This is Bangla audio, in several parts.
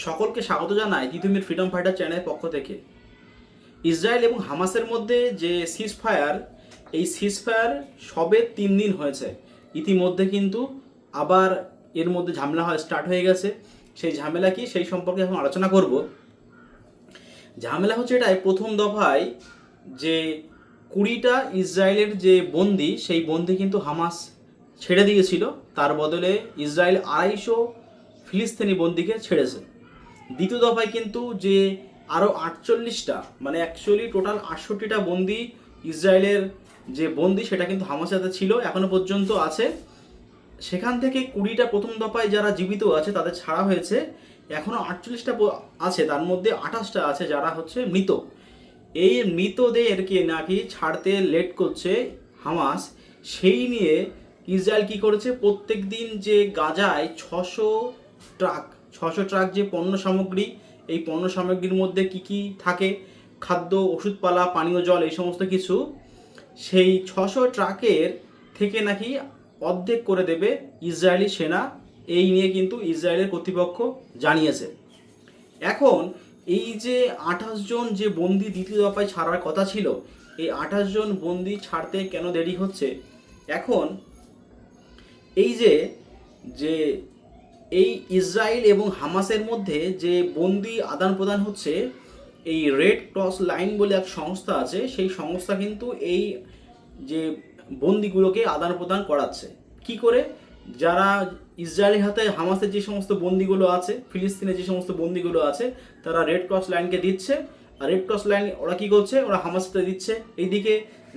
সকলকে স্বাগত জানাই তিতুমির ফ্রিডম ফাইটার চ্যানেলের পক্ষ থেকে। ইসরায়েল এবং হামাসের মধ্যে যে সিজ ফায়ার এই সিজ ফায়ার সবে তিন দিন হয়েছে। ইতিমধ্যে কিন্তু আবার এর মধ্যে ঝামেলা হয় স্টার্ট হয়ে গেছে। সেই ঝামেলা কি? সেই সম্পর্কে এখন আলোচনা করব। ঝামেলা হচ্ছে এটাই, প্রথম দফায় যে কুড়িটা ইসরায়েলের যে বন্দি, সেই বন্দি কিন্তু হামাস ছেড়ে দিয়েছিল। তার বদলে ইসরায়েল আড়াইশো ফিলিস্তিনি বন্দিকে ছেড়েছে। দ্বিতীয় দফায় কিন্তু যে আরও আটচল্লিশটা মানে অ্যাকচুয়ালি টোটাল আটষট্টিটা বন্দি ইসরায়েলের যে বন্দি, সেটা কিন্তু হামাসের হাতে ছিল, এখনও পর্যন্ত আছে। সেখান থেকে কুড়িটা প্রথম দফায় যারা জীবিত আছে, তাদের ছাড়া হয়েছে। এখনও আটচল্লিশটা আছে, তার মধ্যে আঠাশটা আছে যারা হচ্ছে মৃত। এই মৃতদেরকে নাকি ছাড়তে লেট করছে হামাস, সেই নিয়ে ইসরায়েল কি করেছে? প্রত্যেক দিন যে গাজায় ছশো ট্রাক ছশো ট্রাক যে পণ্য সামগ্রী, এই পণ্য সামগ্রীর মধ্যে কি কি থাকে? খাদ্য, ওষুধপালা, পানীয় জল, এই সমস্ত কিছু সেই ছশো ট্রাকের থেকে নাকি অর্ধেক করে দেবে ইসরায়েলি সেনা। এই নিয়ে কিন্তু ইসরায়েলের কর্তৃপক্ষ জানিয়েছে। এখন এই যে আঠাশ জন যে বন্দি দ্বিতীয় দফায় ছাড়ার কথা ছিল, এই আঠাশ জন বন্দি ছাড়তে কেন দেরি হচ্ছে? এখন এই যে যে এই ইসরায়েল এবং হামাসের মধ্যে যে বন্দি আদান প্রদান হচ্ছে, এই রেড ক্রস লাইন বলে এক সংস্থা আছে, সেই সংস্থা কিন্তু এই যে বন্দিগুলোকে আদান প্রদান করাচ্ছে। কি করে? যারা ইসরায়েলের হাতে হামাসের যে সমস্ত বন্দিগুলো আছে, ফিলিস্তিনের যে সমস্ত বন্দিগুলো আছে, তারা রেড ক্রস লাইনকে দিচ্ছে। আর রেড ক্রস লাইন ওরা কি করছে? ওরা হামাসকে দিচ্ছে। এইদিকে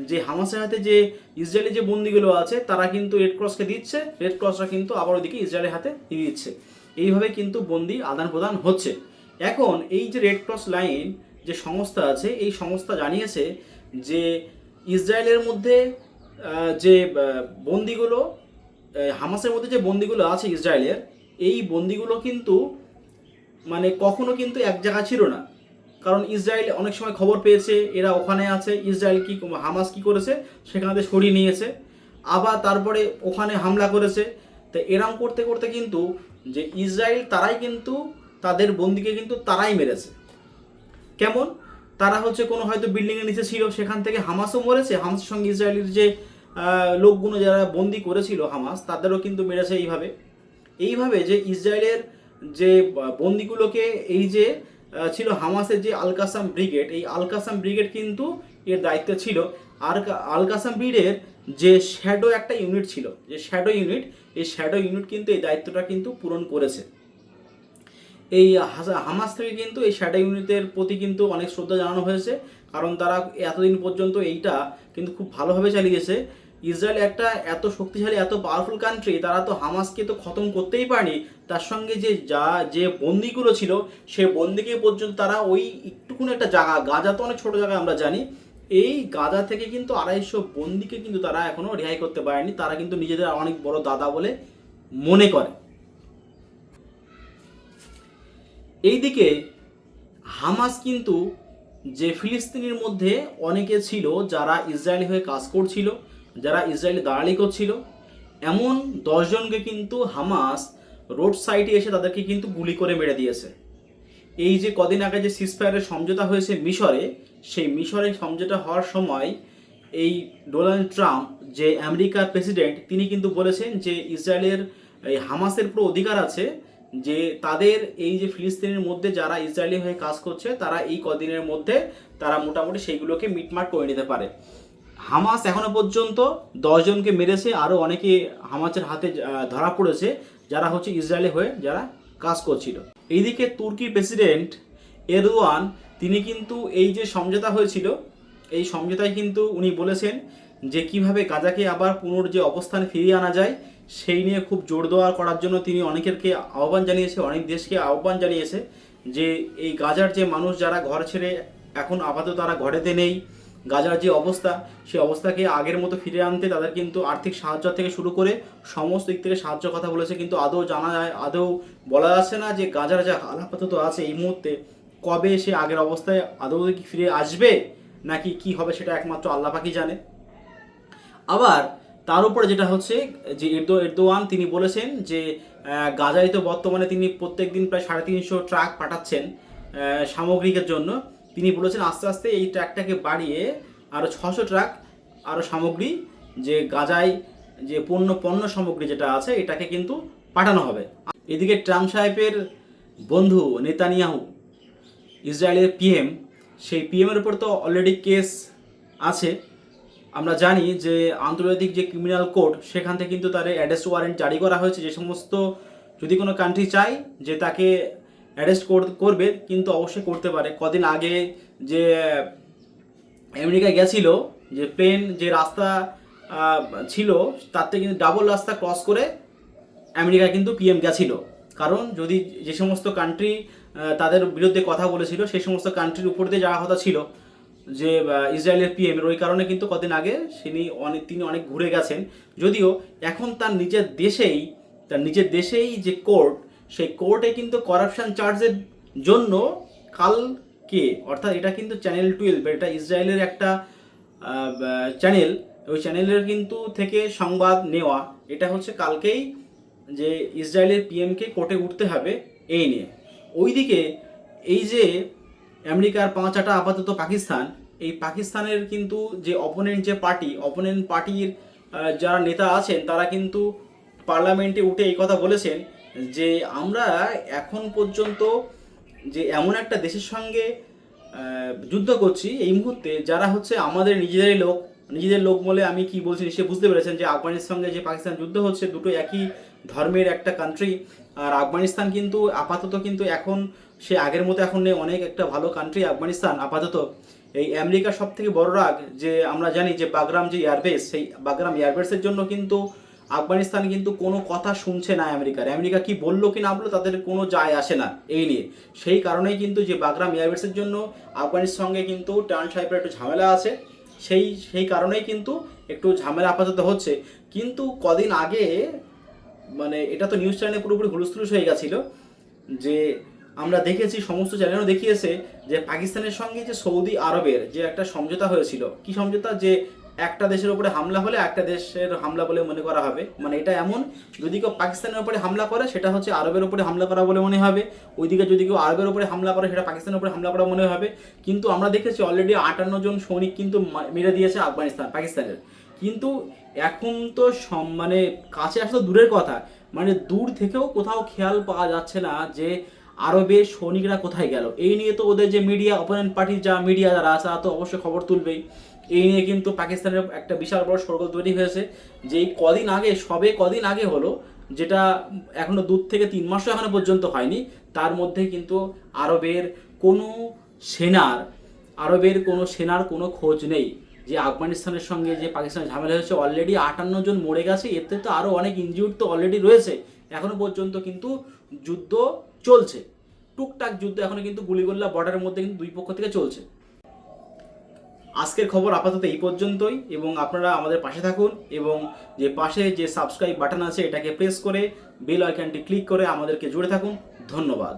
যে হামাসের হাতে যে ইসরায়েলি যে বন্দিগুলো আছে, তারা কিন্তু রেড ক্রসকে দিচ্ছে রেড ক্রসরা কিন্তু আবার ওদিকে ইসরায়েলের হাতে দিয়ে দিচ্ছে। এইভাবে কিন্তু বন্দি আদান প্রদান হচ্ছে। এখন এই যে রেড ক্রস লাইন যে সংস্থা আছে, এই সংস্থা জানিয়েছে যে ইসরায়েলের মধ্যে যে বন্দিগুলো হামাসের মধ্যে যে বন্দিগুলো আছে ইসরায়েলের, এই বন্দিগুলো কিন্তু মানে কখনো কিন্তু এক জায়গা ছিল না। কারণ ইসরায়েল অনেক সময় খবর পেয়েছে, এরা ওখানে আছে, ইসরায়েল কি হামাস কি করেছে, সেখান সরিয়ে নিয়েছে। আবার তারপরে ওখানে হামলা করেছে। তো এরম করতে করতে কিন্তু যে ইসরায়েল তারাই কিন্তু তাদের বন্দিকে কিন্তু তারাই মেরেছে। কেমন? তারা হচ্ছে কোনো হয়তো বিল্ডিংয়ের নিচে ছিল, সেখান থেকে হামাসও মরেছে। হামাসের সঙ্গে ইসরায়েলের যে লোকগুলো যারা বন্দি করেছিল হামাস, তাদেরও কিন্তু মেরেছে এইভাবে। এইভাবে যে ইসরায়েলের যে বন্দিগুলোকে এই যে ছিল হামাসের যে আলকাসাম ব্রিগেড। এই আলকাসাম ব্রিগেড কিন্তু এর দায়িত্বে ছিল। আর আলকাসাম আল ব্রিগেডের যে শ্যাডো একটা ইউনিট ছিল, যে শ্যাডো ইউনিট, এই শ্যাডো ইউনিট কিন্তু এই দায়িত্বটা কিন্তু পূরণ করেছে। এই হামাস থেকে কিন্তু এই শ্যাডো ইউনিটের প্রতি কিন্তু অনেক শ্রদ্ধা জানানো হয়েছে। কারণ তারা এতদিন পর্যন্ত এইটা কিন্তু খুব ভালোভাবে চালিয়েছে। ইসরায়েল একটা এত শক্তিশালী, এত পাওয়ারফুল কান্ট্রি তারা তো হামাসকে তো খতম করতেই পারেনি। তার সঙ্গে যে যা, যে বন্দিগুলো ছিল, সে বন্দিকে পর্যন্ত তারা ওই একটুকুনি একটা জায়গা, গাজা তো অনেক ছোটো জায়গা আমরা জানি, এই গাজা থেকে কিন্তু আড়াইশো বন্দিকে কিন্তু তারা এখনও রেহাই করতে পারেনি। তারা কিন্তু নিজেদের অনেক বড় দাদা বলে মনে করে। এইদিকে হামাস কিন্তু যে ফিলিস্তিনির মধ্যে অনেকে ছিল, যারা ইসরায়েলি হয়ে কাজ করছিল যারা ইসরায়েলি দাঁড়ালি করছিল এমন দশজনকে কিন্তু হামাস রোড সাইডে এসে তাদেরকে কিন্তু গুলি করে মেরে দিয়েছে। এই যে কদিন আগে যে সিসফায়ারের সমঝোতা হয়েছে মিশরে, সেই মিশরে সমঝোতা হওয়ার সময় এই ডোনাল্ড ট্রাম্প, যে আমেরিকার প্রেসিডেন্ট, তিনি কিন্তু বলেছেন যে ইসরায়েলের এই হামাসের পুরো অধিকার আছে যে তাদের এই যে ফিলিস্তিনের মধ্যে যারা ইসরায়েলি হয়ে কাজ করছে, তারা এই কদিনের মধ্যে তারা মোটামুটি সেইগুলোকে মিটমাট করে নিতে পারে। হামাস এখনও পর্যন্ত দশজনকে মেরেছে আরও অনেকে হামাসের হাতে ধরা পড়েছে, যারা হচ্ছে ইসরায়েলে হয়ে যারা কাজ করছিল। এইদিকে তুর্কির প্রেসিডেন্ট এরদোয়ান, তিনি কিন্তু এই যে সমঝোতা হয়েছিল, এই সমঝোতায় কিন্তু উনি বলেছেন যে কীভাবে গাজাকে আবার পুনর যে অবস্থানে ফিরিয়ে আনা যায়, সেই নিয়ে খুব জোর দেওয়া করার জন্য তিনি অনেকেরকে আহ্বান জানিয়েছে, অনেক দেশকে আহ্বান জানিয়েছে যে এই গাজার যে মানুষ যারা ঘর ছেড়ে এখন আপাতত তারা ঘরেতে নেই গাজার যে অবস্থা, সেই অবস্থাকে আগের মতো ফিরে আনতে তাদের কিন্তু আর্থিক সাহায্য থেকে শুরু করে সমস্ত দিক থেকে সাহায্য কথা বলেছে। কিন্তু আদৌ জানা যায়, আদৌ বলা যাচ্ছে না যে গাজার যা আপাতত আছে এই মুহূর্তে, কবে সে আগের অবস্থায় আদৌ কি ফিরে আসবে, নাকি কি হবে সেটা একমাত্র আল্লাহ পাকি জানে। আবার তার উপরে যেটা হচ্ছে যে এরদো, এরদোয়ান তিনি বলেছেন যে গাজায় তো বর্তমানে তিনি প্রত্যেক দিন প্রায় সাড়ে তিনশো ট্রাক পাঠাচ্ছেন সামগ্রিকের জন্য। তিনি বলেছেন, আস্তে আস্তে এই ট্রাকটাকে বাড়িয়ে আরও ছশো ট্রাক আরও সামগ্রী, যে গাজায় যে পণ্য পণ্য সামগ্রী যেটা আছে, এটাকে কিন্তু পাঠানো হবে। এদিকে ট্রাম্প সাহেবের বন্ধু নেতানিয়াহু, ইসরায়েলের পিএম, সেই পিএমের উপর তো অলরেডি কেস আছে। আমরা জানি যে আন্তর্জাতিক যে ক্রিমিনাল কোর্ট সেখান থেকে কিন্তু তার অ্যারেস্ট ওয়ারেন্ট জারি করা হয়েছে। যে সমস্ত যদি কোনো কান্ট্রি চায় যে তাকে অ্যারেস্ট করবে, কিন্তু অবশ্যই করতে পারে। কদিন আগে যে, আমেরিকায় গেছিল, যে প্লেন যে রাস্তা ছিল তার থেকে কিন্তু ডাবল রাস্তা ক্রস করে আমেরিকা কিন্তু পিএম গেছিল। কারণ যদি যে সমস্ত কান্ট্রি তাদের বিরুদ্ধে কথা বলেছিল, সেই সমস্ত কান্ট্রির উপর দিয়ে যাওয়া কথা ছিল, যে ইসরায়েলের পিএম ওই কারণে কিন্তু কদিন আগে তিনি অনেক তিনি অনেক ঘুরে গেছেন। যদিও এখন তার নিজের দেশেই, তার নিজের দেশেই যে কোর্ট সেই কোর্টে কিন্তু করাপশন চার্জের জন্য কালকে অর্থাৎ এটা কিন্তু চ্যানেল টুয়েলভ এটা ইসরায়েলের একটা চ্যানেল ওই চ্যানেলের কিন্তু থেকে সংবাদ নেওয়া। এটা হচ্ছে কালকেই যে ইসরায়েলের পিএমকে কোর্টে উঠতে হবে এই নিয়ে। ওইদিকে এই যে আমেরিকার পাঁচাটা আপাতত পাকিস্তান, এই পাকিস্তানের কিন্তু যে অপোনেন্ট যে পার্টি অপোনেন্ট পার্টির যারা নেতা আছেন, তারা কিন্তু পার্লামেন্টে উঠে এই কথা বলেছেন যে আমরা এখন পর্যন্ত যে এমন একটা দেশের সঙ্গে যুদ্ধ করছি এই মুহূর্তে, যারা হচ্ছে আমাদের নিজেদেরই লোক, নিজেদের লোক বলে আমি কি বলছি সে বুঝতে পেরেছেন যে আফগানিস্তানের সঙ্গে যে পাকিস্তান যুদ্ধ হচ্ছে, দুটো একই ধর্মের একটা কান্ট্রি আর আফগানিস্তান কিন্তু আপাতত কিন্তু এখন, সে আগের মতো এখন নেই, অনেক একটা ভালো কান্ট্রি আফগানিস্তান আপাতত। এই আমেরিকার সব থেকে বড় রাগ যে আমরা জানি যে বাগরাম যে এয়ারবেস সেই বাগরাম এয়ারবেসের জন্য কিন্তু আফগানিস্তান কিন্তু কোনো কথা শুনছে না আমেরিকার। আমেরিকা কি বলল কি না বলল তাদের কোনো যায় আসে না এই নিয়ে। সেই কারণেই কিন্তু যে বাগরাম এয়ারবেসের জন্য আফগানিস্তানের সঙ্গে কিন্তু টার্ন সাহেবের একটু ঝামেলা আছে, সেই সেই কারণেই কিন্তু একটু ঝামেলা আপাতত হচ্ছে। কিন্তু কদিন আগে মানে এটা তো নিউজ চ্যানেলে পুরোপুরি হুলস্থুলুস হয়ে গেছিল যে আমরা দেখেছি, সমস্ত চ্যানেলও দেখিয়েছে যে পাকিস্তানের সঙ্গে যে সৌদি আরবের যে একটা সমঝোতা হয়েছিল, কি সমঝোতা? যে একটা দেশের উপরে হামলা হলে একটা দেশের হামলা বলে মনে করা হবে। মানে এটা এমন, যদি কেউ পাকিস্তানের উপরে হামলা করে, সেটা হচ্ছে আরবের উপরে হামলা করা বলে মনে হবে। ওইদিকে যদি কেউ আরবের উপরে হামলা করে, সেটা পাকিস্তানের উপরে হামলা করা মনে হবে। কিন্তু আমরা দেখেছি অলরেডি আটান্ন জন সৈনিক কিন্তু মেরে দিয়েছে আফগানিস্তান, পাকিস্তানের। কিন্তু এখন তো মানে কাছে আসা দূরের কথা। মানে দূর থেকেও কোথাও খেয়াল পাওয়া যাচ্ছে না যে আরবে সৈনিকরা কোথায় গেল। এই নিয়ে তো ওদের যে মিডিয়া অপোনেন্ট পার্টির যা মিডিয়া যারা আছে, তারা তো অবশ্যই খবর তুলবেই। এই নিয়ে কিন্তু পাকিস্তানের একটা বিশাল বড় সরগোল তৈরি হয়েছে। যে এই কদিন আগে, সবে কদিন আগে হলো, যেটা এখনও দূর থেকে তিন মাসও এখনও পর্যন্ত হয়নি, তার মধ্যে কিন্তু আরবের কোনো সেনার, আরবের কোনো সেনার কোনো খোঁজ নেই। যে আফগানিস্তানের সঙ্গে যে পাকিস্তানের ঝামেলা হয়েছে অলরেডি আটান্ন জন মরে গেছে এতে তো আরও অনেক ইনজিউর তো অলরেডি রয়েছে। এখনও পর্যন্ত কিন্তু যুদ্ধ চলছে। টুকটাক যুদ্ধ এখনও কিন্তু গুলিগোল্লা বর্ডারের মধ্যে কিন্তু দুই পক্ষ থেকে চলছে। আজকের খবর আপাতত এই পর্যন্তই, এবং আপনারা আমাদের পাশে থাকুন, এবং যে পাশে যে সাবস্ক্রাইব বাটন আছে, এটাকে প্রেস করে বেল আইকনটি ক্লিক করে আমাদেরকে জুড়ে থাকুন। ধন্যবাদ।